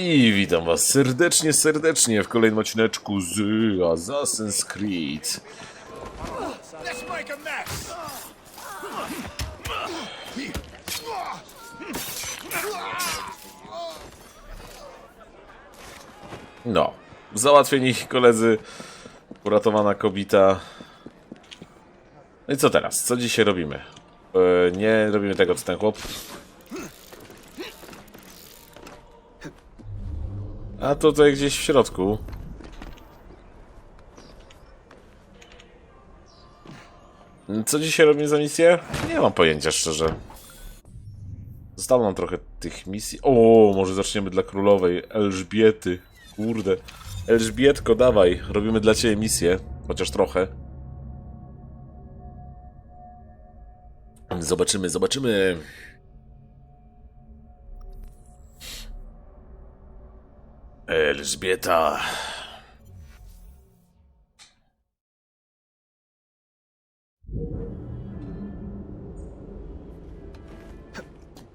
I witam was serdecznie, serdecznie w kolejnym odcineczku z Assassin's Creed. No, załatwieni koledzy, uratowana kobita. No i co teraz? Co dzisiaj robimy? E, nie robimy tego, co ten chłop. A tutaj gdzieś w środku. Co dzisiaj robimy za misję? Nie mam pojęcia, szczerze. Zostało nam trochę tych misji. O, może zaczniemy dla królowej Elżbiety. Kurde. Elżbietko, dawaj. Robimy dla ciebie misję. Chociaż trochę. Zobaczymy, zobaczymy. Elżbieta.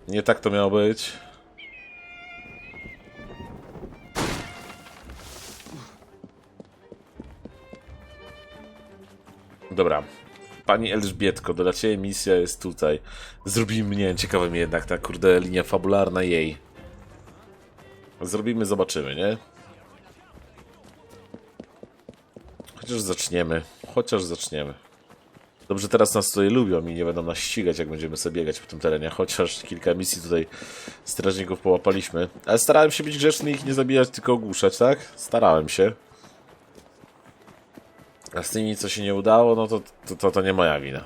Nie tak to miało być. Dobra. Pani Elżbietko, dla ciebie misja jest tutaj. Zrobimy, nie wiem, ciekawa mnie jednak ta kurde linia fabularna jej. Zrobimy, zobaczymy, nie? Chociaż zaczniemy. Chociaż zaczniemy. Dobrze, teraz nas tutaj lubią i nie będą nas ścigać, jak będziemy sobie biegać po tym terenie. Chociaż kilka misji tutaj strażników połapaliśmy. Ale starałem się być grzeczny i ich nie zabijać, tylko ogłuszać, tak? Starałem się. A z tymi, co się nie udało, no to, to, to, to nie moja wina.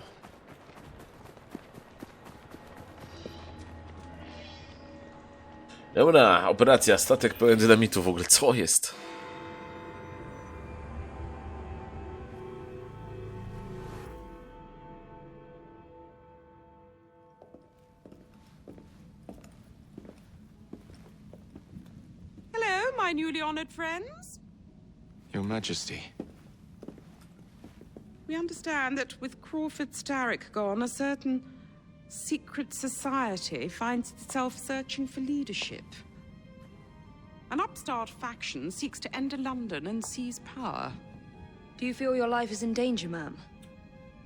Dobra, operacja, statek pełen dynamitu w ogóle, co jest? Hello, my newly honored friends. Your Majesty. We understand that with Crawford Starrick gone, a certain secret society finds itself searching for leadership. An upstart faction seeks to enter London and seize power. Do you feel your life is in danger, ma'am?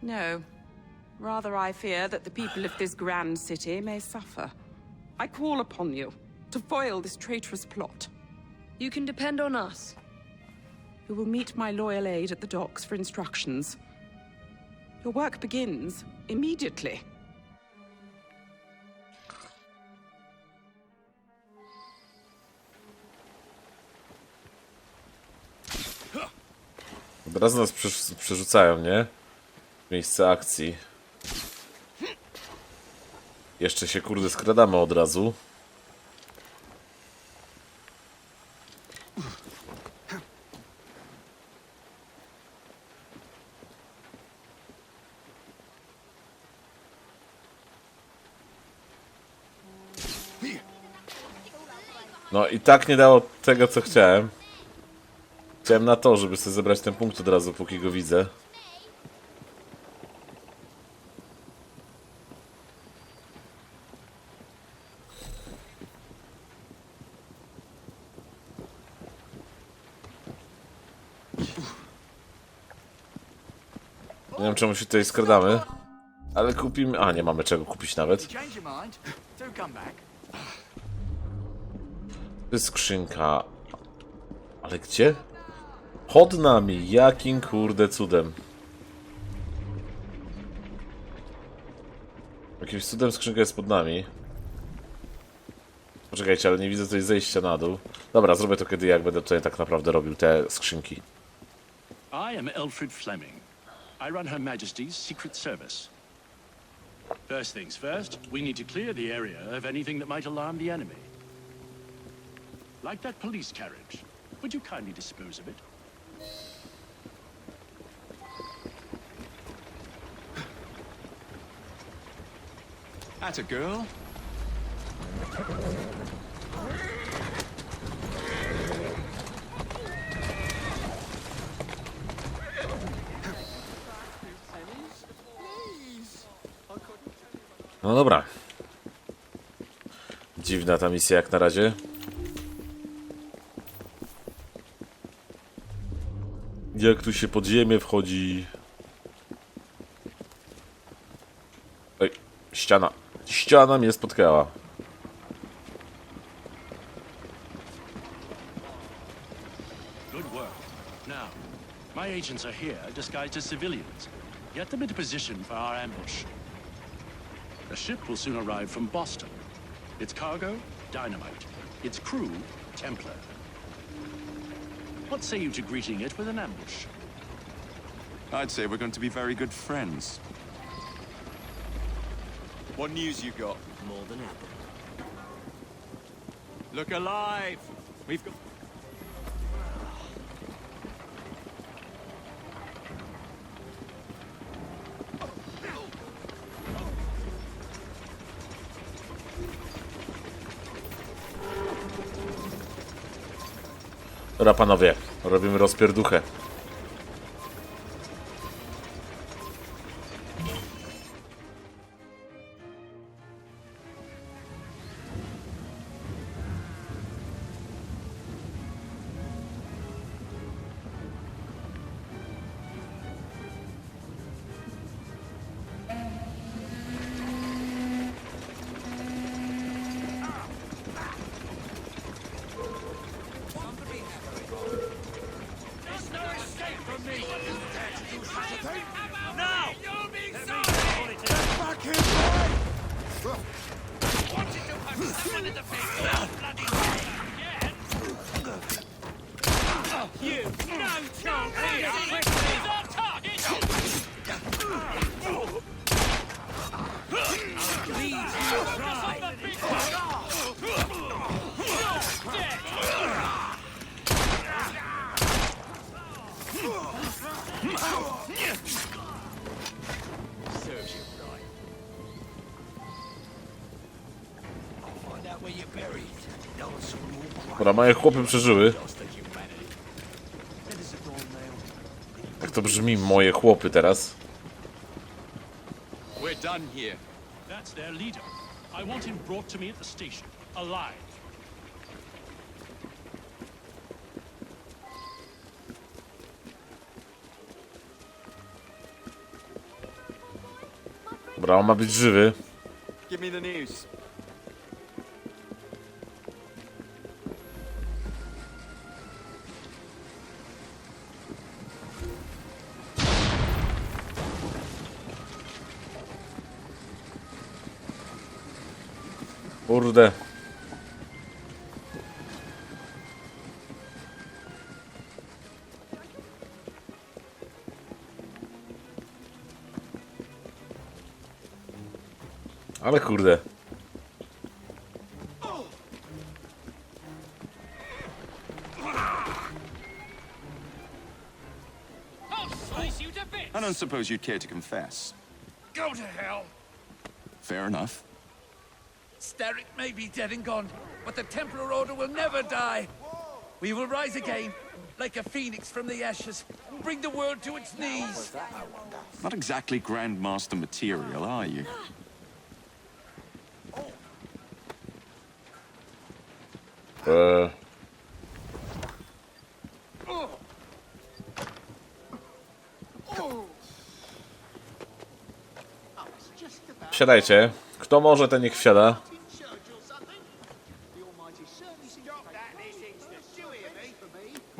No. Rather, I fear that the people of this grand city may suffer. I call upon you to foil this traitorous plot. You can depend on us. You will meet my loyal aide at the docks for instructions. Your work begins immediately. Od razu nas przerz- przerzucają, nie? Miejsce akcji. Jeszcze się kurde skradamy od razu. No i tak nie dało tego co chciałem. Chciałem na to, żeby sobie zebrać ten punkt od razu, póki go widzę. Nie wiem czemu się tutaj skradamy. Ale kupimy... A, nie mamy czego kupić nawet. To jest skrzynka. Ale gdzie? Pod nami. Jakim kurde cudem. Jakimś cudem skrzynka jest pod nami. Poczekajcie, ale nie widzę tutaj zejścia na dół. Dobra, zrobię to kiedy jak będę tutaj tak naprawdę robił te skrzynki. I am Elfred Fleming. I run Her Majesty's Secret Service. First things first, we need to clear the area of anything that might alarm the enemy. Like that police carriage. Would you kindly dispose of it? That's a girl. No dobra. Dziwna ta misja jak na razie. Jak tu się pod ziemię wchodzi... Ej, ściana. Ściana mnie spotkała. Good work. Now, my agents are here disguised as civilians. Get them into position for our ambush. The ship will soon arrive from Boston. Its cargo, dynamite. Its crew, Templar. What say you to greeting it with an ambush? I'd say we're going to be very good friends. What news you got? More than ever. Look alive! We've got. Dobra, panowie, robimy rozpierduchę. Planet of Hate! Tá moje chłopy przeżyły. Jak to brzmi, moje chłopy teraz. We're done here. That's their leader. I want him brought to me at the station, alive. Dobra, on ma być żywy. Give me the news. Kurde. Ale kurde. I don't suppose you'd care to confess. Go to hell! Fair enough. Starrick may be dead and gone, but the Templar Order will never die. We will rise again, like a phoenix from the ashes, and bring the world to its knees. Not exactly Grandmaster material, are you? Uh. Eee. Wsiadajcie. Kto może, ten niech wsiada.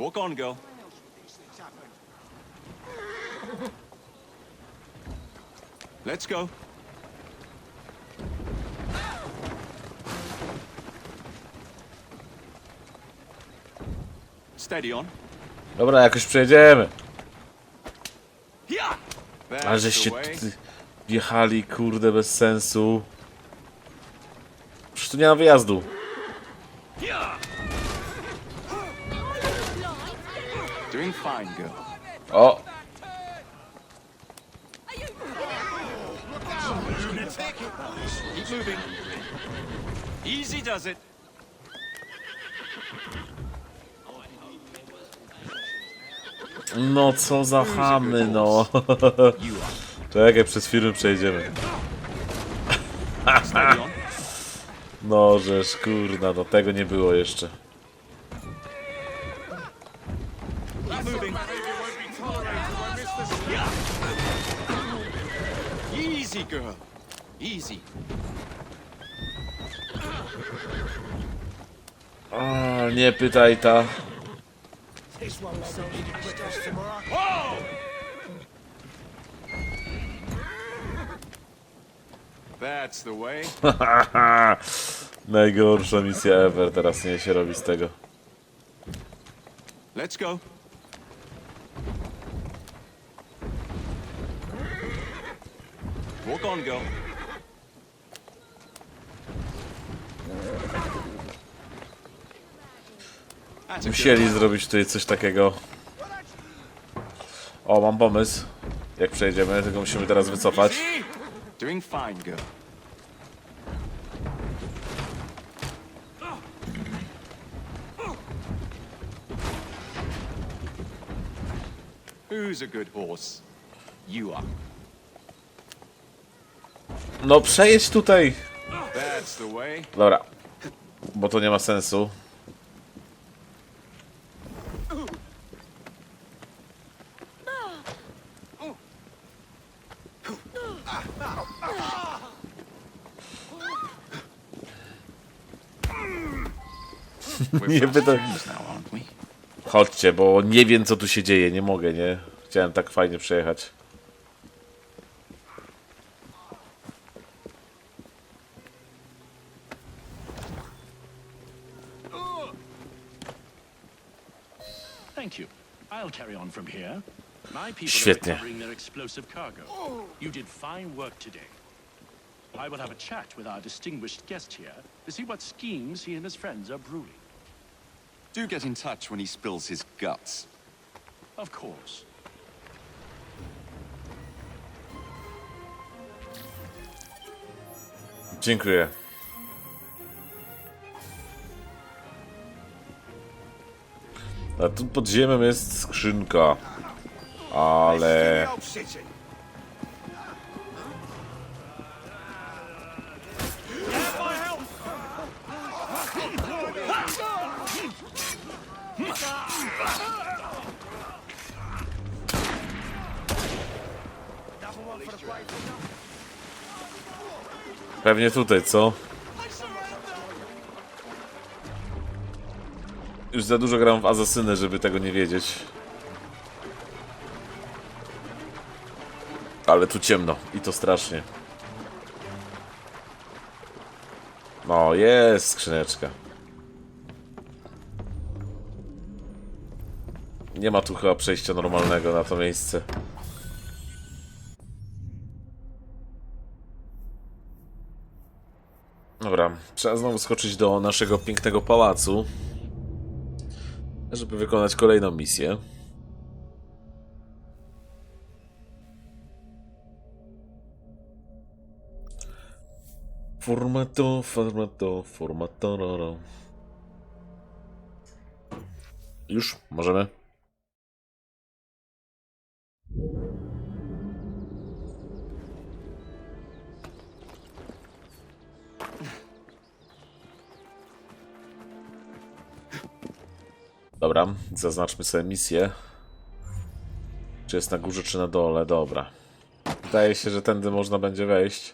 Walk on, girl. Let's go. Steady on. Dobra, jakoś przejedziemy. That's Ale żeście wjechali, kurde, bez sensu. Przecież tu nie ma wyjazdu. O! Keep moving. Easy does it. No co za chamy, no. Czekaj, przez chwilę przejdziemy. No, żeż kurna, no tego nie było jeszcze. Easy, girl. Easy. A, nie pytaj ta. That's the way. Najgorsza misja ever, teraz nie się robi z tego. Let's go. Walk on, girl. Musieli zrobić tutaj coś takiego. O, mam pomysł. Jak przejdziemy, tylko musimy teraz wycofać. Doing fine, girl. Who's a good horse? You are. No przejedź tutaj! Dobra. Bo to nie ma sensu. Nie? Chodźcie, bo nie wiem co tu się dzieje, nie mogę, nie? Chciałem tak fajnie przejechać. Carry on from here. My people Świetnie. are recovering their explosive cargo. You did fine work today. I will have a chat with our distinguished guest here to see what schemes he and his friends are brewing. Do get in touch when he spills his guts. Of course. Dziękuję. A tu pod ziemią jest skrzynka. Ale... Pewnie tutaj, co? Już za dużo gram w Asasyny, żeby tego nie wiedzieć. Ale tu ciemno i to strasznie. No, jest skrzyneczka. Nie ma tu chyba przejścia normalnego na to miejsce. Dobra, trzeba znowu skoczyć do naszego pięknego pałacu, żeby wykonać kolejną misję. Formato, formato, formatororo. Już, możemy. Dobra, zaznaczmy sobie misję. Czy jest na górze, czy na dole? Dobra. Wydaje się, że tędy można będzie wejść.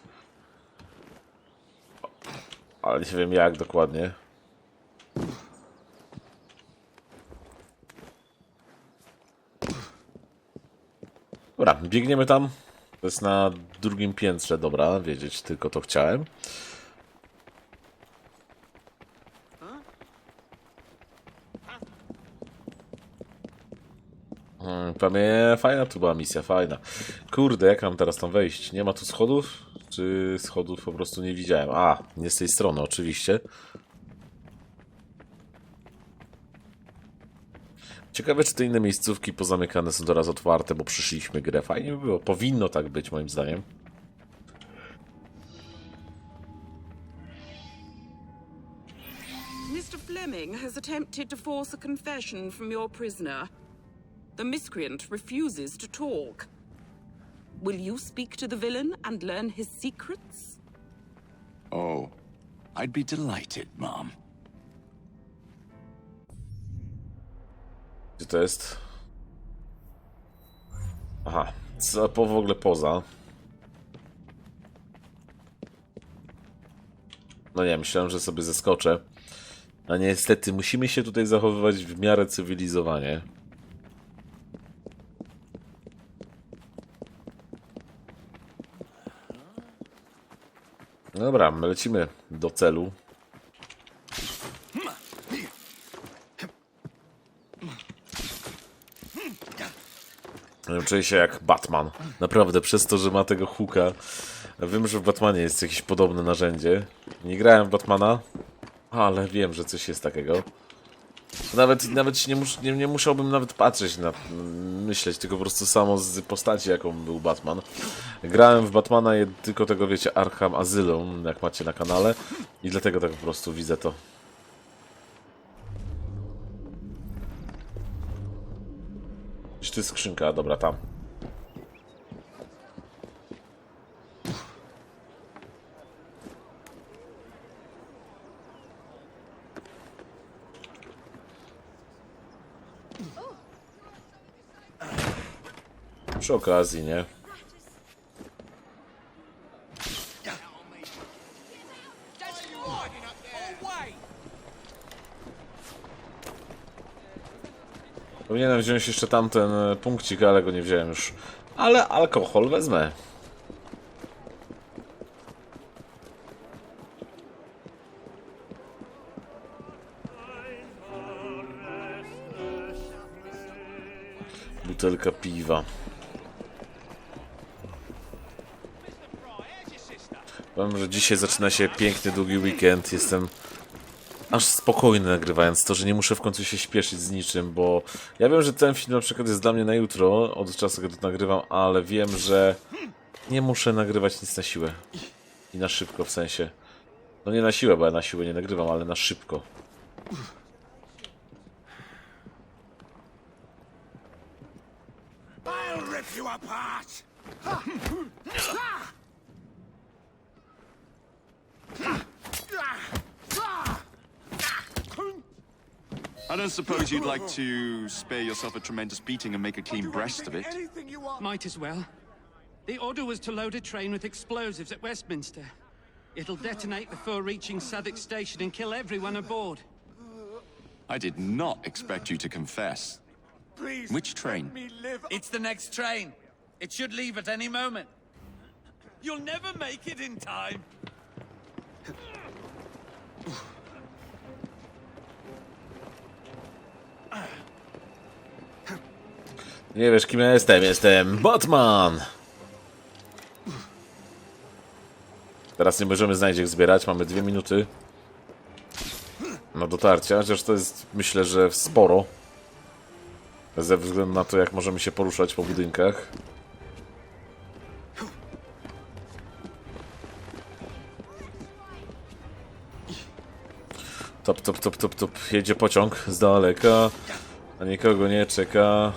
Ale nie wiem jak dokładnie. Dobra, biegniemy tam. To jest na drugim piętrze, dobra, wiedzieć, tylko to chciałem. Pamię, fajna tu była misja, fajna. Kurde, jak mam teraz tam wejść? Nie ma tu schodów? Czy schodów po prostu nie widziałem? A, nie z tej strony, oczywiście. Ciekawe, czy te inne miejscówki pozamykane są teraz otwarte, bo przyszliśmy grę. Fajnie by było. Powinno tak być, moim zdaniem. Mr. Fleming has attempted to force a confession from your prisoner. The miscreant refuses to talk. Will you speak to the villain and learn his secrets? Oh, I'd be delighted, Mom. Gdzie to jest? Aha, co po w ogóle poza? No nie, myślałem, że sobie zeskoczę. A niestety musimy się tutaj zachowywać w miarę cywilizowanie. Dobra, my lecimy do celu. Czuję się jak Batman. Naprawdę, przez to, że ma tego hooka. Wiem, że w Batmanie jest jakieś podobne narzędzie. Nie grałem w Batmana, ale wiem, że coś jest takiego. Nawet, nawet nie, mus, nie, nie musiałbym nawet patrzeć na myśleć, tylko po prostu samo z postaci, jaką był Batman. Grałem w Batmana tylko tego, wiecie, Arkham Asylum, jak macie na kanale i dlatego tak po prostu widzę to. Gdzieś tu jest skrzynka, dobra, tam. Przy okazji, nie? Powinienem wziąć jeszcze tamten e, punkcik, ale go nie wziąłem już. Ale alkohol wezmę. Butelka piwa. Powiem, że dzisiaj zaczyna się piękny, długi weekend. Jestem aż spokojny nagrywając to, że nie muszę w końcu się śpieszyć z niczym, bo ja wiem, że ten film na przykład jest dla mnie na jutro, od czasu, kiedy to nagrywam, ale wiem, że nie muszę nagrywać nic na siłę. I na szybko w sensie. No nie na siłę, bo ja na siłę nie nagrywam, ale na szybko. I'll rip you apart! I don't suppose you'd like to spare yourself a tremendous beating and make a clean breast of it. You want. Might as well. The order was to load a train with explosives at Westminster. It'll detonate before reaching Southwark Station and kill everyone aboard. I did not expect you to confess. Please. Which train? Let me live. It's the next train. It should leave at any moment. You'll never make it in time. Nie wiesz, kim ja jestem? Jestem Batman! Teraz nie możemy znajdziek zbierać, mamy dwie minuty na dotarcie, chociaż to jest myślę, że sporo. Ze względu na to, jak możemy się poruszać po budynkach. Top, top, top, top, top. Jedzie pociąg z daleka, a nikogo nie czeka.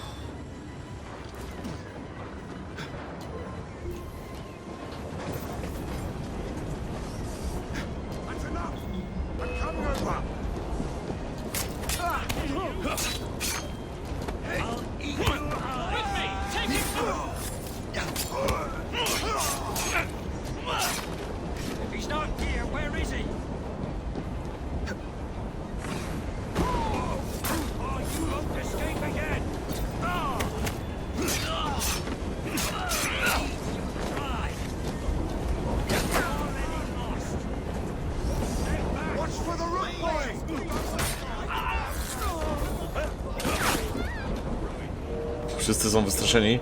Wszyscy są wystraszeni.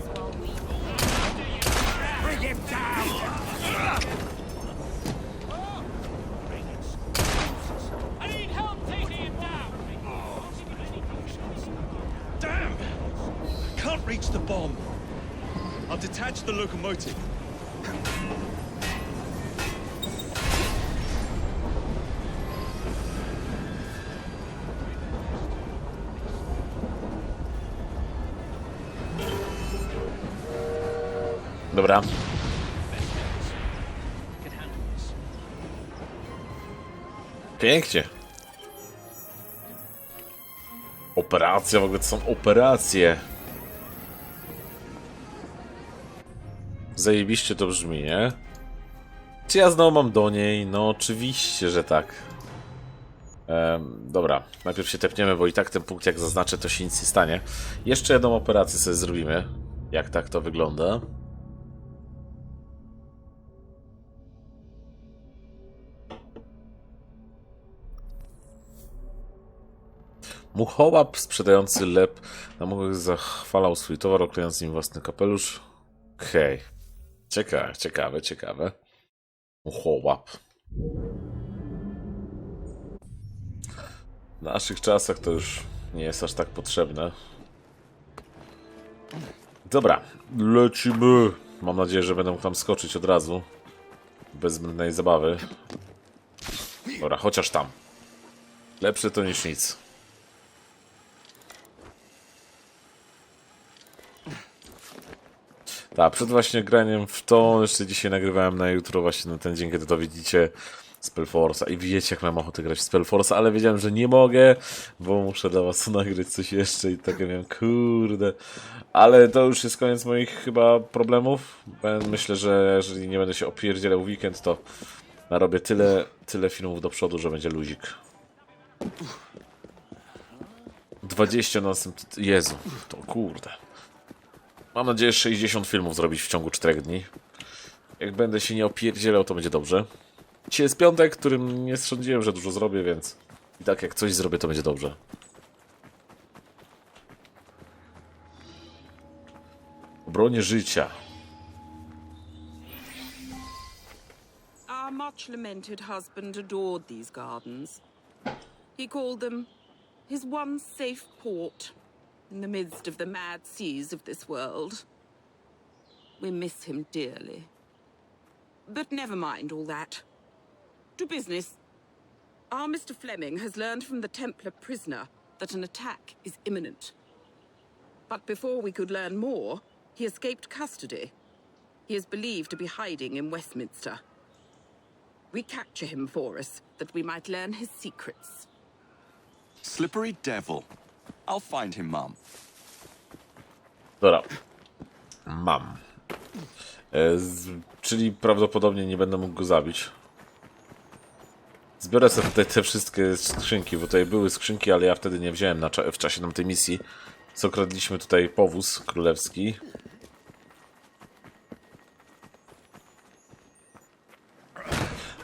Can't reach the bomb. I'll detach the locomotive. Dobra. Pięknie. Operacja, w ogóle to są operacje. Zajebiście to brzmi, nie? Czy ja znowu mam do niej? No oczywiście, że tak. Em, dobra, najpierw się tepniemy, bo i tak ten punkt jak zaznaczę, to się nic nie stanie. Jeszcze jedną operację sobie zrobimy. Jak tak to wygląda. Muchołap sprzedający lep na mogę zachwalał swój towar, oklejąc nim własny kapelusz. Hej. Ciekawe, ciekawe, ciekawe. Muchołap. W naszych czasach to już nie jest aż tak potrzebne. Dobra, lecimy. Mam nadzieję, że będę mógł tam skoczyć od razu. Bez zbędnej zabawy. Dobra, chociaż tam. Lepsze to niż nic. Tak, przed właśnie graniem w to, jeszcze dzisiaj nagrywałem na jutro właśnie na ten dzień, kiedy to widzicie Spellforce'a i wiecie jak mam ochotę grać w Spellforce'a, ale wiedziałem, że nie mogę, bo muszę dla was nagrać coś jeszcze i takie miałem, kurde. Ale to już jest koniec moich chyba problemów. Ben- Myślę, że jeżeli nie będę się opierdzielał w weekend, to narobię tyle, tyle filmów do przodu, że będzie luzik. 20 na następny... Jezu, to kurde. Mam nadzieję, że 60 filmów zrobić w ciągu 4 dni. Jak będę się nie opierdzielał, to będzie dobrze. Dzisiaj jest piątek, którym nie sądziłem, że dużo zrobię, więc i tak jak coś zrobię, to będzie dobrze. Obronie życia. Our much lamented husband adored these gardens. He called them his one safe port in the midst of the mad seas of this world. We miss him dearly. But never mind all that. To business. Our Mr. Fleming has learned from the Templar prisoner that an attack is imminent. But before we could learn more, he escaped custody. He is believed to be hiding in Westminster. We capture him for us, that we might learn his secrets. Slippery devil. I'll find him, Mum. Dobra. Mam. E, z, czyli prawdopodobnie nie będę mógł go zabić. Zbiorę sobie tutaj te wszystkie skrzynki, bo tutaj były skrzynki, ale ja wtedy nie wziąłem na w czasie tamtej misji. Co kradliśmy tutaj powóz królewski.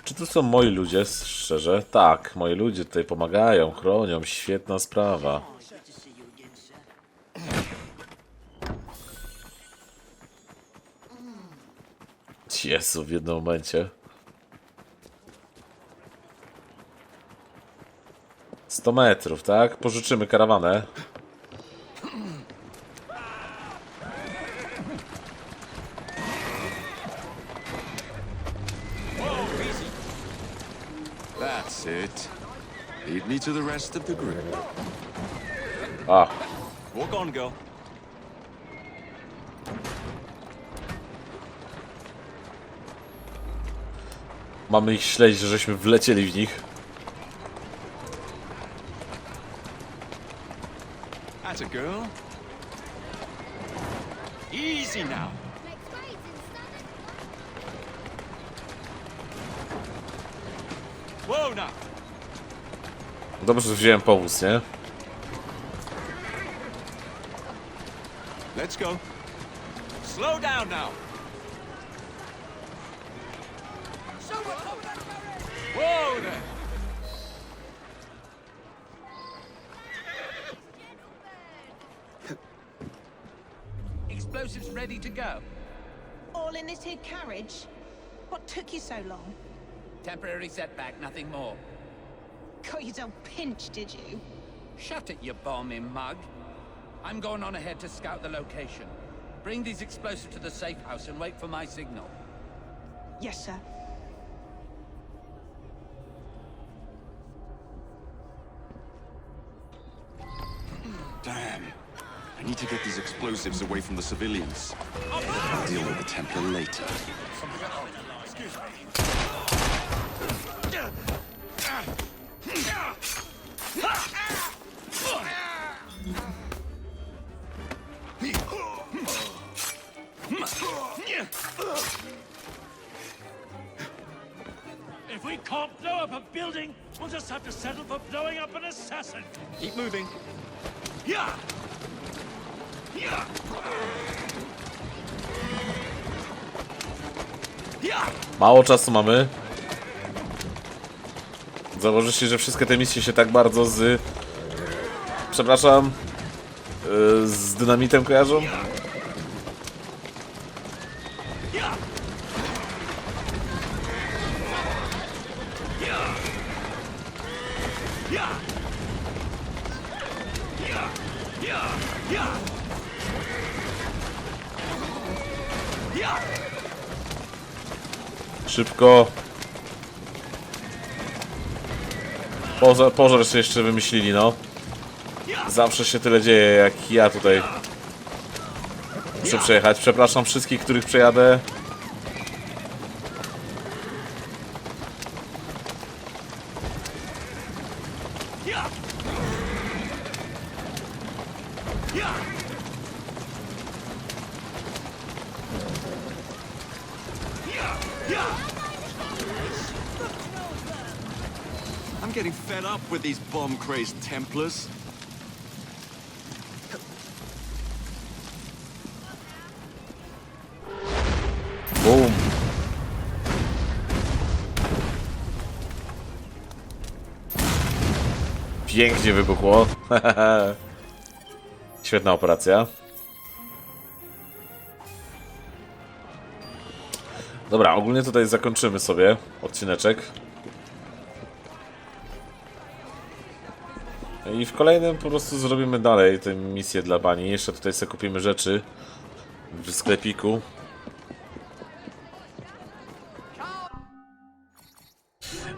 Czy to są moi ludzie, szczerze? Tak, moi ludzie tutaj pomagają, chronią, świetna sprawa. Jezu, w jednym momencie. 100 metrów, tak? Pożyczymy karawanę. That's it. Lead me to the rest of the group. A, Walk on, girl. Mamy ich śledzić, że żeśmy wlecieli w nich. That's a girl. Easy now. Whoa, now. Dobrze, że wziąłem powóz, nie? Let's go. Slow down now. Whoa there! Explosives ready to go. All in this here carriage? What took you so long? Temporary setback, nothing more. Got yourself pinched, did you? Shut it, you bombing mug. I'm going on ahead to scout the location. Bring these explosives to the safe house and wait for my signal. Yes, sir. Need to get these explosives away from the civilians. I'll deal with the Templar later. If we can't blow up a building, we'll just have to settle for blowing up an assassin. Keep moving. Yeah! Mało czasu mamy. Założycie, że wszystkie te misje się tak bardzo z... Przepraszam. yy, Z dynamitem kojarzą? Szybko. Pożar, pożar się jeszcze wymyślili, no. Zawsze się tyle dzieje, jak ja tutaj muszę przejechać. Przepraszam wszystkich, których przejadę. I'm getting fed up with these bomb-crazed Templars. Boom. Pięknie wybuchło. Świetna operacja. Dobra, ogólnie tutaj zakończymy sobie odcineczek. I w kolejnym po prostu zrobimy dalej tę misję dla pani. Jeszcze tutaj sobie kupimy rzeczy w sklepiku.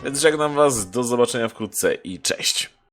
Więc żegnam was, do zobaczenia wkrótce i cześć!